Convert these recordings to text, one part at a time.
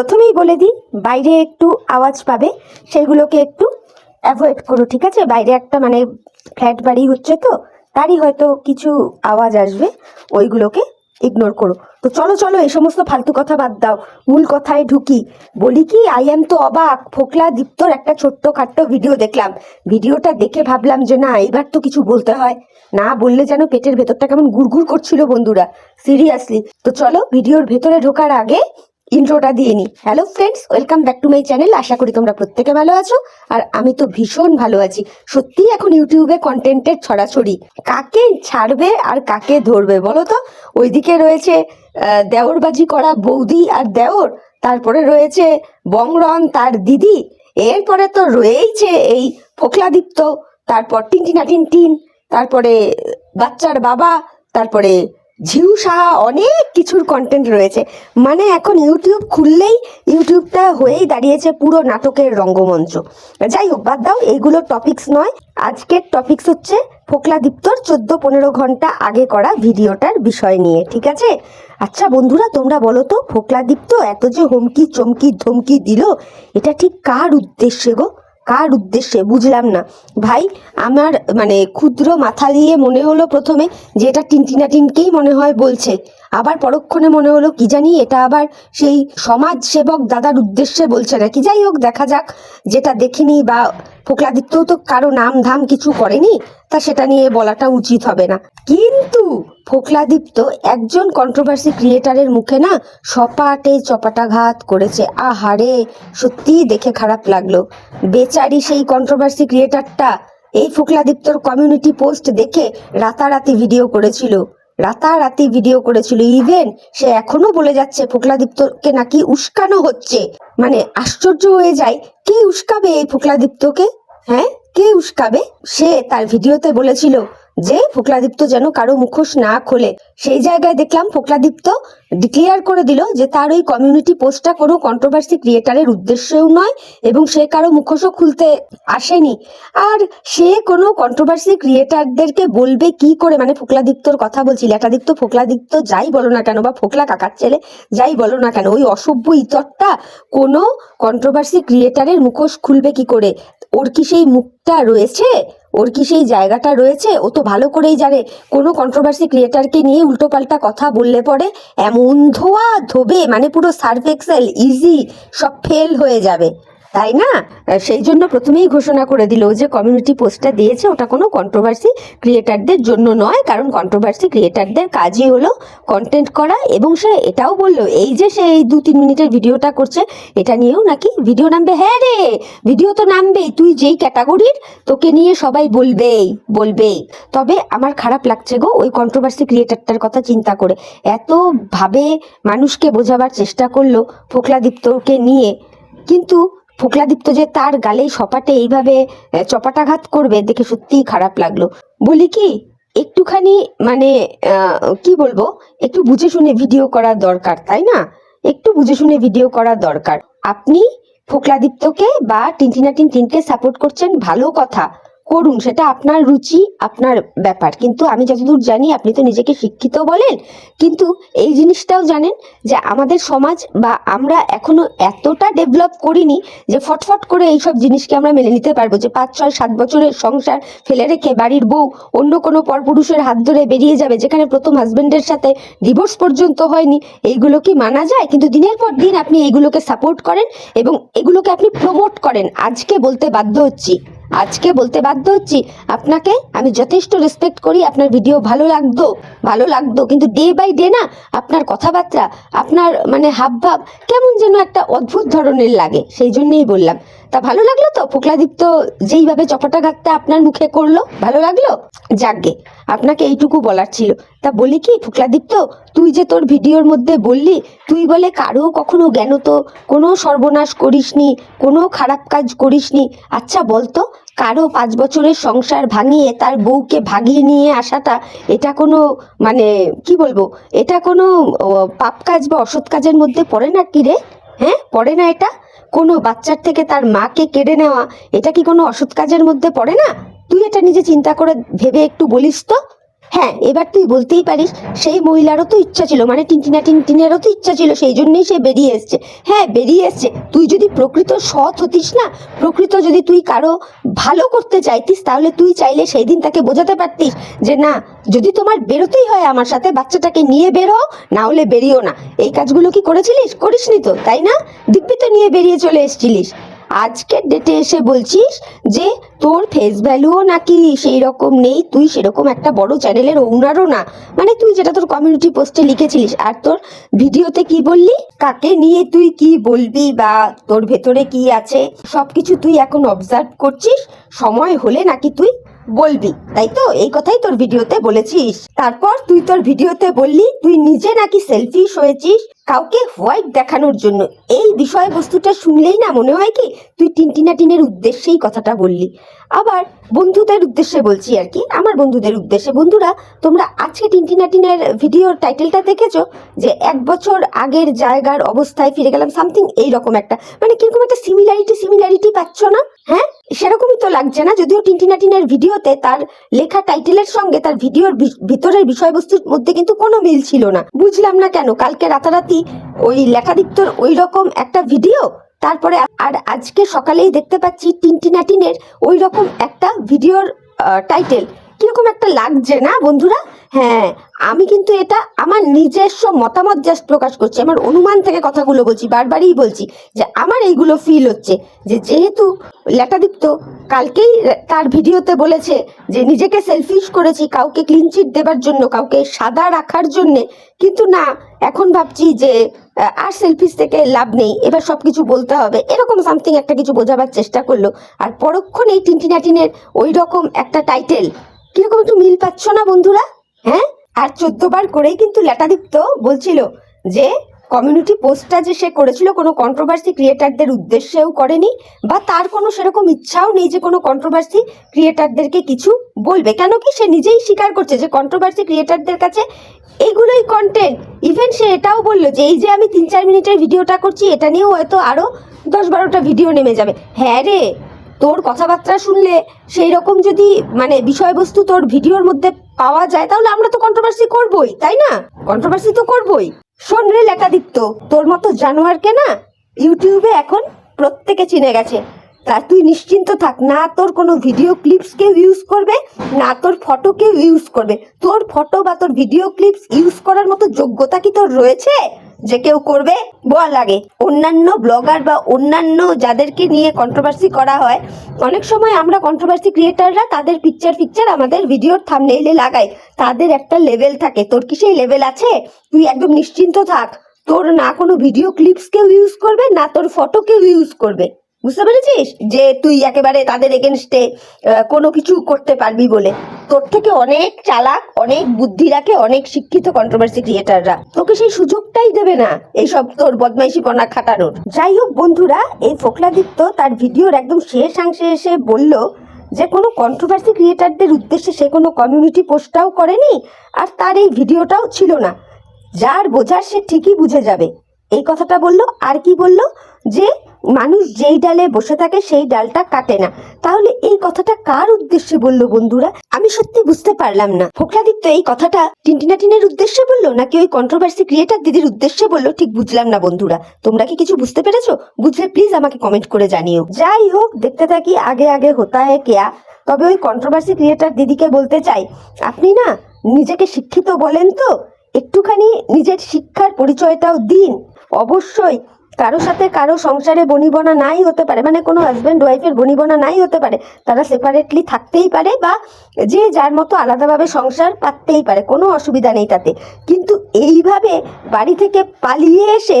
প্রথমেই বলে দিই, বাইরে একটু আওয়াজ পাবে, সেগুলোকে একটু অ্যাভয়েড করো, ঠিক আছে? বাইরে একটা মানে ফ্ল্যাট বাড়ি হচ্ছে তো, তারই হয়তো কিছু আওয়াজ আসবে, ওইগুলোকে ইগনোর করো। তো চলো চলো, এই সমস্ত ফালতু কথা বাদ দাও, মূল কথায় ঢুকি। বলি কি আই এম তো অবাক, ফোকলা দীপ্তর একটা ছোট্ট খাট্ট ভিডিও দেখলাম। ভিডিওটা দেখে ভাবলাম যে না, এবার তো কিছু বলতে হয়। না বললে যেন পেটের ভেতরটা কেমন গুড়গুড় করছিল বন্ধুরা সিরিয়াসলি তো চলো ভিডিওর ভেতরে ঢোকার আগে ইন্ট্রোটা দিয়ে নি। Hello friends welcome back to my channel আশা করি তোমরা প্রত্যেকে ভালো আছো। আর আমি তো ভীষণ ভালো আছি। সত্যি এখন ইউটিউবে কন্টেন্টের ছড়াছড়ি। কাকে ছাড়বে আর কাকে ধরবে বলো তো? ওইদিকে রয়েছে দেওরবাজি করা বৌদি আর দেওর। তারপরে রয়েছে বংরন তার দিদি। এরপরে তো রয়েইছে এই ফোকলাদীপ্ত তারপর টিনটিনা টিনটিন। তারপরে বাচ্চার বাবা। তারপরে ঝিউ সাহা অনেক কিছুর কন্টেন্ট রয়েছে। মানে এখন ইউটিউব খুললেই ইউটিউবটা হয়েই দাঁড়িয়েছে পুরো নাটকের রঙ্গমঞ্চ। যাই হোক, বাদ দাও, এইগুলো টপিক্স নয়। আজকের টপিক্স হচ্ছে ফোকলা দীপ্তর চোদ্দ পনেরো ঘণ্টা আগে করা ভিডিওটার বিষয় নিয়ে, ঠিক আছে? আচ্ছা বন্ধুরা, তোমরা বলো তো, ফোকলা দীপ্ত এত যে হুমকি, চমকি, ধমকি দিল, এটা ঠিক কার উদ্দেশ্যে গো? কার উদ্দেশ্যে? বুঝলাম না। ভাই আমার মানে ক্ষুদ্র মাথা দিয়ে মনে হলো প্রথমে যে এটা টিনটিনা টিনকেই মনে হয় বলছে। আবার পরক্ষণে মনে হলো, কি জানি, এটা আবার সেই সমাজ সেবক দাদার উদ্দেশ্যে বলছে না কি যাই হোক, দেখা যাক, যেটা দেখিনি বা ফোকলাদিত্যও তো কারও নাম ধাম কিছু করেনি, তা সেটা নিয়ে বলাটা উচিত হবে না। কিন্তু ফোকলাদীপ্ত একজন কন্ট্রোভার্সি ক্রিয়েটারের মুখে না সপাটে চপাটাঘাত করেছে। আহারে, সত্যিই দেখে খারাপ লাগল। বেচারি সেই কন্ট্রোভার্সি ক্রিয়েটারটা এই ফুকলাদিপ্তর কমিউনিটি পোস্ট দেখে রাতারাতি ভিডিও করেছিল। রাতারাতি ভিডিও করেছিল। ইভেন সে এখনও বলে যাচ্ছে ফুকলাদিপ্তকে নাকি উস্কানো হচ্ছে। মানে আশ্চর্য হয়ে যায়, কে উস্কাবে এই ফুকলাদিপ্তকে? হ্যাঁ? কে উস্কাবে? সে তার ভিডিওতে বলেছিল যে ফোকলাদীপ্ত যেন কারও মুখোশ না খোলে। সেই জায়গায় দেখলাম ফোকলাদীপ্ত ডিক্লেয়ার করে দিল যে তার ওই কমিউনিটি পোস্টটা কোনো কন্ট্রোভার্সি ক্রিয়েটারের উদ্দেশ্যেও নয় এবং সে কারও মুখোশও খুলতে আসেনি। আর সে কোনো কন্ট্রোভার্সি ক্রিয়েটারদেরকে বলবে কি করে? মানে ফোকলাদীপ্তর কথা বলছি ল্যাটাদীপ্ত ফোকলাদীপ্ত যাই বলো না কেন বা ফোকলা কাকার ছেলে যাই বলো না কেন, ওই অসভ্য ইতরটা কোনো কন্ট্রোভার্সি ক্রিয়েটারের মুখোশ খুলবে কি করে? ওর কি সেই মুখটা রয়েছে? ওর কি সেই জায়গাটা রয়েছে? ও তো ভালো করেই জানে। কোনো কন্ট্রোভার্সি ক্রিয়েটারকে নিয়ে উল্টোপাল্টা কথা বললে পরে এমন ধোয়া ধোবে মানে পুরো সার্ফ এক্সেল ইজি সব ফেল হয়ে যাবে। তাই না? সেই জন্য প্রথমেই ঘোষণা করে দিল যে কমিউনিটি পোস্টটা দিয়েছে, ওটা কোনো কন্ট্রোভার্সি ক্রিয়েটারদের জন্য নয়, কারণ কন্ট্রোভার্সি ক্রিয়েটারদের কাজই হলো কন্টেন্ট করা এবং সে এটাও বলল, এই যে সে এই দু তিন মিনিটের ভিডিওটা করছে, এটা নিয়েও নাকি ভিডিও নামবে। হ্যাঁ রে ভিডিও তো নামবেই, তুই যেই ক্যাটাগরির তোকে নিয়ে সবাই বলবেই বলবেই। তবে আমার খারাপ লাগছে গো ওই কন্ট্রোভার্সি ক্রিয়েটারটার কথা চিন্তা করে। এত ভাবে মানুষকে বোঝাবার চেষ্টা করল ফোকলাদীপ্তকে নিয়ে। কিন্তু ফোকলাদীপ্ত যে তার গালেই সপাটে এইভাবে চপাটাঘাত করবে দেখে সত্যিই খারাপ লাগল। বলি কি, একটুখানি মানে কি বলব, একটু বুঝে শুনে ভিডিও করার দরকার, তাই না? একটু বুঝে শুনে ভিডিও করা দরকার। আপনি ফুকলাদীপ্তকে বা টিনটিনা টিনটিনকে সাপোর্ট করছেন ভালো কথা। করুন, সেটা আপনার রুচি, আপনার ব্যাপার। কিন্তু আমি যতদূর জানি, আপনি তো নিজেকে শিক্ষিত বলেন। কিন্তু এই জিনিসটাও জানেন যে আমাদের সমাজ বা আমরা এখনও এতটা ডেভেলপ করিনি যে ফটফট করে এইসব জিনিসকে আমরা মেনে নিতে পারব। যে পাঁচ, ছয়, সাত বছরের সংসার ফেলে রেখে বাড়ির বউ অন্য কোনো পরপুরুষের হাত ধরে বেরিয়ে যাবে, যেখানে প্রথম হাজব্যান্ডের সাথে ডিভোর্স পর্যন্ত হয়নি, এইগুলো কি মানা যায়? কিন্তু দিনের পর দিন আপনি এইগুলোকে সাপোর্ট করেন এবং এগুলোকে আপনি প্রমোট করেন। আজকে বলতে বাধ্য হচ্ছি। আজকে বলতে বাধ্য হচ্ছি আপনাকে। আমি যথেষ্ট রেসপেক্ট করি, আপনার ভিডিও ভালো লাগতো ভালো লাগতো, কিন্তু ডে বাই ডে না, আপনার কথাবার্তা, আপনার মানে হাবভাব কেমন যেন একটা অদ্ভুত ধরনের লাগে, সেই জন্যেই বললাম। তা ভালো লাগল তো? ফোকলাদীপ্ত যেইভাবে চপাটা চপাটাঘাতটা আপনার মুখে করল, ভালো লাগল? যাকগে, আপনাকে এইটুকু বলার ছিল। তা বলি কি ফোকলাদীপ্ত তুই যে তোর ভিডিওর মধ্যে বললি, তুই বলে কারও কখনো জ্ঞান তো কোনো সর্বনাশ করিসনি, কোনো খারাপ কাজ করিসনি। আচ্ছা বলতো কারও পাঁচ বছরের সংসার ভাঙিয়ে তার বউকে ভাগিয়ে নিয়ে আসাটা এটা কোনো মানে কি বলব, এটা কোনো পাপ কাজ বা অসৎ কাজের মধ্যে পড়ে না কি রে? হ্যাঁ পড়ে না এটা? কোনো বাচ্চার থেকে তার মাকে কেড়ে নেওয়া, এটা কি কোনো অসৎ কাজের মধ্যে পড়ে না? তুই এটা নিজে চিন্তা করে ভেবে একটু বলিস তো। হ্যাঁ এবার তুই বলতেই পারিস, সেই মহিলারও তো ইচ্ছা ছিল মানে টিনটিনা টিনটিনেরও তো ইচ্ছা ছিল, সেই জন্যই সে বেরিয়ে এসছে। হ্যাঁ বেরিয়ে এসছে। তুই যদি প্রকৃত সৎ হতিস না, প্রকৃত যদি তুই কারও ভালো করতে চাইতিস, তাহলে তুই চাইলে সেই দিন তাকে বোঝাতে পারতিস যে, না, যদি তোমার বেরোতেই হয় আমার সাথে, বাচ্চাটাকে নিয়ে বের না হলে বেরিও না। এই কাজগুলো কি করেছিলিস? করিসনি তো, তাই না? দিব্যি তো নিয়ে বেরিয়ে চলে এসেছিলিস। আজকের ডেটে এসে বলছিস যে তোর ফেস ভ্যালুও নাকি সেই রকম নেই, তুই সেরকম একটা বড় চ্যানেলের ওনারও না। মানে তুই যেটা তোর কমিউনিটি পোস্টে লিখেছিলিস, আর তোর ভিডিওতে কি বললি? কাকে নিয়ে তুই কি বলবি বা তোর ভেতরে কি আছে? সবকিছু তুই এখন অবজার্ভ করছিস। সময় হলে নাকি তুই বলবি, তাই তো? এই কথাই তোর ভিডিওতে বলেছিস। তারপর তুই তোর ভিডিওতে বললি, তুই নিজে নাকি সেলফি হয়েছিস? কাউকে হোয়াইট দেখানোর জন্য। এই বিষয়বস্তুটা শুনলেই না মনে হয় কি, তুই টিনটিনা টিনের উদ্দেশ্যেই কথাটা বললি। আবার বন্ধুদের উদ্দেশ্যে বলছি আর কি, আমার বন্ধুদের উদ্দেশ্যে। বন্ধুরা, তোমরা আজকে টিনটিনা টিনের ভিডিওর টাইটেলটা দেখেছ? যে এক বছর আগের জায়গার অবস্থায় ফিরে গেলাম সামথিং এই রকম একটা। মানে কীরকম একটা সিমিলারিটি সিমিলারিটি পাচ্ছ না? হ্যাঁ? সেরকমই তো লাগছে না, যদিও টিনটিনা টিনের ভিডিওতে তার লেখা টাইটেলের সঙ্গে তার ভিডিওর ভিতরের বিষয়বস্তুর মধ্যে কিন্তু কোনো মিল ছিল না। বুঝলাম না কেন, কালকে রাতারাতি ওই লেখাদিক্তর ওই রকম একটা ভিডিও তারপরে আর আজকে সকালেই দেখতে পাচ্ছি টিনটিনাটিনের ওই রকম একটা ভিডিওর টাইটেল কীরকম একটা লাগছে না, বন্ধুরা? হ্যাঁ আমি কিন্তু এটা আমার নিজস্ব মতামত জাস্ট প্রকাশ করছি, আমার অনুমান থেকে কথাগুলো বলছি, বারবারই বলছি যে আমার এইগুলো ফিল হচ্ছে, যে যেহেতু লেটাদীপ্ত কালকেই তার ভিডিওতে বলেছে যে নিজেকে সেলফিশ করেছি, কাউকে ক্লিন চিট দেবার জন্য, কাউকে সাদা রাখার জন্যে, কিন্তু না, এখন ভাবছি যে আর সেলফিস থেকে লাভ নেই, এবার সব কিছু বলতে হবে, এরকম সামথিং একটা কিছু বোঝাবার চেষ্টা করল, আর পরক্ষণেই টিনটিনাটিনের ওই রকম একটা টাইটেল কীরকম একটু মিল পাচ্ছ না বন্ধুরা? হ্যাঁ? আর চোদ্দ বার করেই কিন্তু লেটাদীপ্ত বলছিল যে কমিউনিটি পোস্টটা যে সে করেছিল কোনো কন্ট্রোভার্সি ক্রিয়েটারদের উদ্দেশ্যেও করেনি, বা তার কোনো সেরকম ইচ্ছাও নেই যে কোনো কন্ট্রোভার্সি ক্রিয়েটারদেরকে কিছু বলবে। কেন কি সে নিজেই স্বীকার করছে যে কন্ট্রোভার্সি ক্রিয়েটারদের কাছে এইগুলোই কন্টেন্ট ইভেন সে এটাও বলল যে, এই যে আমি তিন চার মিনিটের ভিডিওটা করছি, এটা নিয়েও হয়তো আরও দশ বারোটা ভিডিও নেমে যাবে। হ্যাঁ রে তোর কথাবার্তা শুনলে সেই রকম যদি মানে বিষয়বস্তু তোর ভিডিওর মধ্যে পাওয়া যায়, তাহলে আমরা তো কন্ট্রোভার্সি করবই, তাই না? কন্ট্রোভার্সি তো করবই। শোন রে লেখাদিত্য তোর মতো জানোয়ারকে না ইউটিউবে এখন প্রত্যেকে চিনে গেছে। তা তুই নিশ্চিন্ত থাক, না তোর কোনো ভিডিও ক্লিপস কেউ ইউজ করবে, না তোর ফটো কেউ ইউজ করবে। তোর ফটো বা তোর ভিডিও ক্লিপস ইউজ করার মতো যোগ্যতা কি তোর রয়েছে? যে কেউ করবে, বল লাগে অন্যান্য ব্লগার বা অন্যান্য যাদেরকে নিয়ে কন্ট্রোভার্সি করা হয়, অনেক সময় আমরা কন্ট্রোভার্সি ক্রিয়েটাররা তাদের পিকচার পিকচার আমাদের ভিডিওর থামনেইলে লাগাই। তাদের একটা লেভেল থাকে। তোর কি সেই লেভেল আছে? তুই একদম নিশ্চিন্ত থাক। তোর না কোনো ভিডিও ক্লিপস কেউ ইউজ করবে, না তোর ফটো কেউ ইউজ করবে। বুঝতে পেরেছিস? যে তুই একেবারে তাদের এগেনস্টে কোনো কিছু করতে পারবি বলে। তোর থেকে অনেক চালাক, অনেক বুদ্ধি রাখে, অনেক শিক্ষিত কন্ট্রোভার্সি ক্রিয়েটাররা তোকে সেই সুযোগটাই দেবে না এইসব তোর বদমাইশি কণা খাটানোর। যাই হোক বন্ধুরা, এই ফোকলাদিত্য তার ভিডিওর একদম শেষ অংশে এসে বলল যে কোনো কন্ট্রোভার্সি ক্রিয়েটারদের উদ্দেশ্যে সে কোনো কমিউনিটি পোস্টটাও করেনি আর তার এই ভিডিওটাও ছিল না। যার বোঝার সে ঠিকই বুঝে যাবে। এই কথাটা বলল, আর কি বলল? যে মানুষ যেই ডালে বসে থাকে, সেই ডালটা কাটে না। তাহলে এই কথাটা কার উদ্দেশ্যে বলল বন্ধুরা? আমি সত্যি বুঝতে পারলাম না। ফোকলাদিত্য এই কথাটা টিনটিনা টিনের উদ্দেশ্যে বলল, নাকি ওই কন্ট্রোভার্সি ক্রিয়েটার দিদির উদ্দেশ্যে বলল? ঠিক বুঝলাম না বন্ধুরা। তোমরা কি কিছু বুঝতে পেরেছ? বুঝলে প্লিজ আমাকে কমেন্ট করে জানিও। যাই হোক, দেখতে থাকি আগে আগে হতা হ্যায় কেয়া। তবে ওই কন্ট্রোভার্সি ক্রিয়েটার দিদিকে বলতে চাই, আপনি না নিজেকে শিক্ষিত বলেন তো? একটুখানি নিজের শিক্ষার পরিচয়টাও দিন। অবশ্যই কারও সাথে কারও সংসারে বনিবনা নাই হতে পারে মানে কোনো হাজব্যান্ড ওয়াইফের বনিবনা নাই হতে পারে, তারা সেপারেটলি থাকতেই পারে বা যে যার মতো আলাদাভাবে সংসার পাততেই পারে, কোনো অসুবিধা নেই তাতে। কিন্তু এইভাবে বাড়ি থেকে পালিয়ে এসে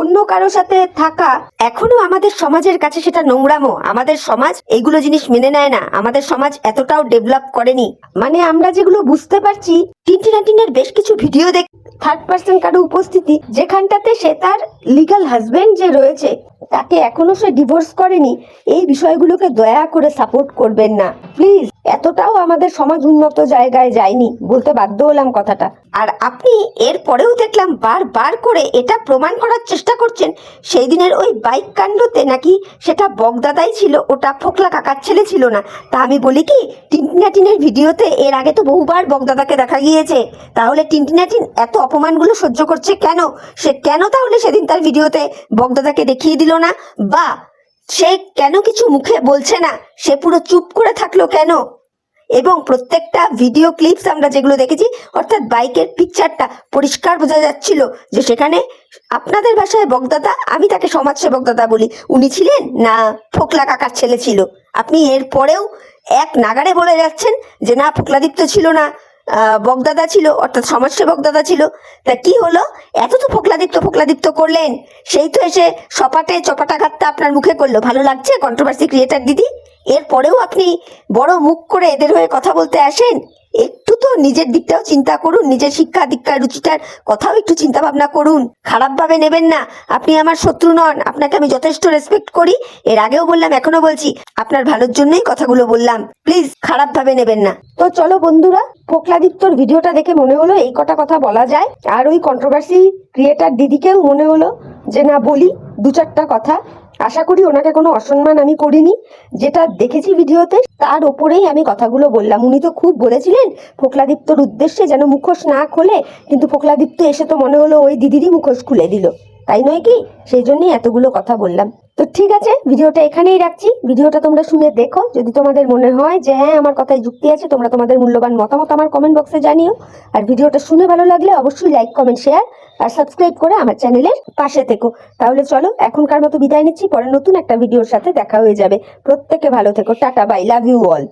অন্য কারও সাথে থাকা, এখনও আমাদের সমাজের কাছে সেটা নোংরামো। আমাদের সমাজ এইগুলো জিনিস মেনে নেয় না। আমাদের সমাজ এতটাও ডেভেলপ করেনি। মানে আমরা যেগুলো বুঝতে পারছি, টিনটিনাটিনের বেশ কিছু ভিডিও দেখ থার্ড পার্সন কারও উপস্থিতি যেখানটাতে সে তার লিগাল হাজবেন্ড যে রয়েছে তাকে এখনও সে ডিভোর্স করেনি। এই বিষয়গুলোকে দয়া করে সাপোর্ট করবেন না। প্লিজ এতটাও আমাদের সমাজ উন্নত জায়গায় যায়নি বলতে বাধ্য হলাম কথাটা। আর আপনি এর পরেও দেখলাম বারবার করে এটা প্রমাণ করার চেষ্টা করছেন। সেই দিনের ওই বাইক কাণ্ডতে নাকি সেটা বগদাদাই ছিল, ওটা ফোকলা কাকার ছেলে ছিল না। তা আমি বলি কি, টিনটিনাটিনের ভিডিওতে এর আগে তো বহুবার বগদাদাকে দেখা গিয়েছে। তাহলে টিনটিনাটিন এত অপমানগুলো সহ্য করছে কেন? সে কেন তাহলে সেদিন তার ভিডিওতে বগদাদাকে দেখিয়ে দিল? না? বা সে কেন কিছু মুখে বলছে না? সে পুরো চুপ করে থাকল কেন? এবং প্রত্যেকটা ভিডিও ক্লিপস আমরা যেগুলো দেখেছি, অর্থাৎ বাইকের পিকচারটা পরিষ্কার বোঝা যাচ্ছিল যে সেখানে আপনাদের ভাষায় বগদাদা আমি তাকে সমাজসেবক দাদা বলি। উনি ছিলেন না, ফোকলা কাকার ছেলে ছিল। আপনি এর পরেও এক নাগারে বলে যাচ্ছেন যে না, ফোকলাদীপ্ত ছিল না। বগদাদা ছিল, অর্থাৎ সমাজসেবক দাদা ছিল। তা কি হলো? এত তো ফোকলাদীপ্ত ফোকলাদিপ্ত করলেন। সেই তো এসে সপাটে চপাটাঘাতটা আপনার মুখে করল। ভালো লাগছে কন্ট্রোভার্সি ক্রিয়েটার দিদি? এরপরেও আপনি বড় মুখ করে এদের হয়ে কথা বলতে আসেন? একটু তো নিজের দিকটাও চিন্তা করুন, নিজের শিক্ষা দীক্ষা রুচিটার কথাও একটু চিন্তা ভাবনা করুন। খারাপভাবে নেবেন না, আপনি আমার শত্রু নন, আপনাকে আমি যথেষ্ট রেসপেক্ট করি। এর আগেও বললাম এখনও বলছি, আপনার ভালোর জন্যই কথাগুলো বললাম। প্লিজ খারাপভাবে নেবেন না। তো চলো বন্ধুরা ফোকলাদীপ্তর ভিডিওটা দেখে মনে হলো এই কটা কথা বলা যায়, আর ওই কন্ট্রোভার্সি ক্রিয়েটার দিদিকেও মনে হলো যে না বলি দু চারটা কথা। আশা করি ওনাকে কোনো অসম্মান আমি করিনি। যেটা দেখেছি ভিডিওতে, তার ওপরেই আমি কথাগুলো বললাম। উনি তো খুব বলেছিলেন, ফোকলাদীপ্তর উদ্দেশ্যে যেন মুখোশ না খোলে, কিন্তু ফোকলাদীপ্ত এসে তো মনে হলো ওই দিদিরই মুখোশ খুলে দিল। তাই নয় কি? সেই জন্যই এতগুলো কথা বললাম। তো ঠিক আছে, ভিডিওটা এখানেই রাখছি। ভিডিওটা তোমরা শুনে দেখো। যদি তোমাদের মনে হয় যে হ্যাঁ আমার কথায় যুক্তি আছে, তোমরা তোমাদের মূল্যবান মতামত আমার কমেন্ট বক্সে জানিও। আর ভিডিওটা শুনে ভালো লাগলে অবশ্যই লাইক কমেন্ট শেয়ার আর সাবস্ক্রাইব করে আমার চ্যানেলের পাশে থেকো। তাহলে চলো, এখনকার মতো বিদায় নিচ্ছি। পরে নতুন একটা ভিডিওর সাথে দেখা হয়ে যাবে। প্রত্যেকে ভালো থেকো। Tata bye love you all